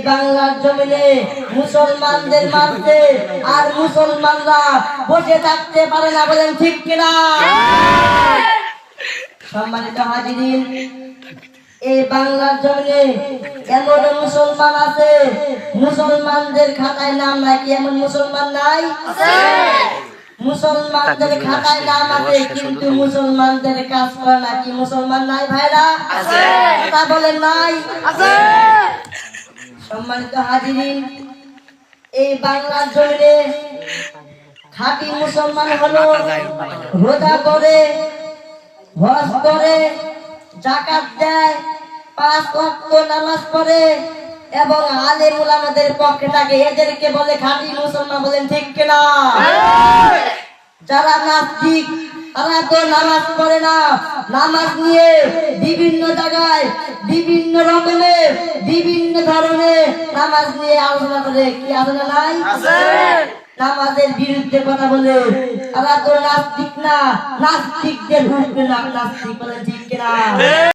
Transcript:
বাংলার জমিনে মুসলমানদের মারতে আর মুসলমানরা বসে থাকতে পারে না বলেন ঠিক কিনা? সম্মানিত হাজিরিন এই বাংলার জমিনে এমন মুসলমান আছে মুসলমানদের খাতায় নাম নাকি এমন মুসলমান নাই? মুসলমানদের খাতায় নাম আছে কিন্তু মুসলমানদের কাজ করে নাকি মুসলমান নাই ভাইরা? কথা বলেন নাই? সম্মানিত হাজিরিন, এই বাংলার জমিনে খাঁটি মুসলমান হলো, রোজা করে, হজ করে জাকাত দেয়, পাঁচ ওয়াক্ত নামাজ পড়ে এবং আলেম উলামাদের পক্ষে থাকে। এদেরকে বলে খাঁটি মুসলমান বলেন, ঠিক কিনা যারা নাস্তিক, তারা তো নামাজ পড়ে না। নামাজ নিয়ে জায়গায় বিভিন্ন রকমের বিভিন্ন ধরনের নামাজ নিয়ে আলোচনা করে। কি আলোচনা নাই? নামাজের বিরুদ্ধে কথা বলে। তারা তো নাস্তিক না নাস্তিকদের ঘুরবে না নাস্তিক বলে ঠিক কিনা?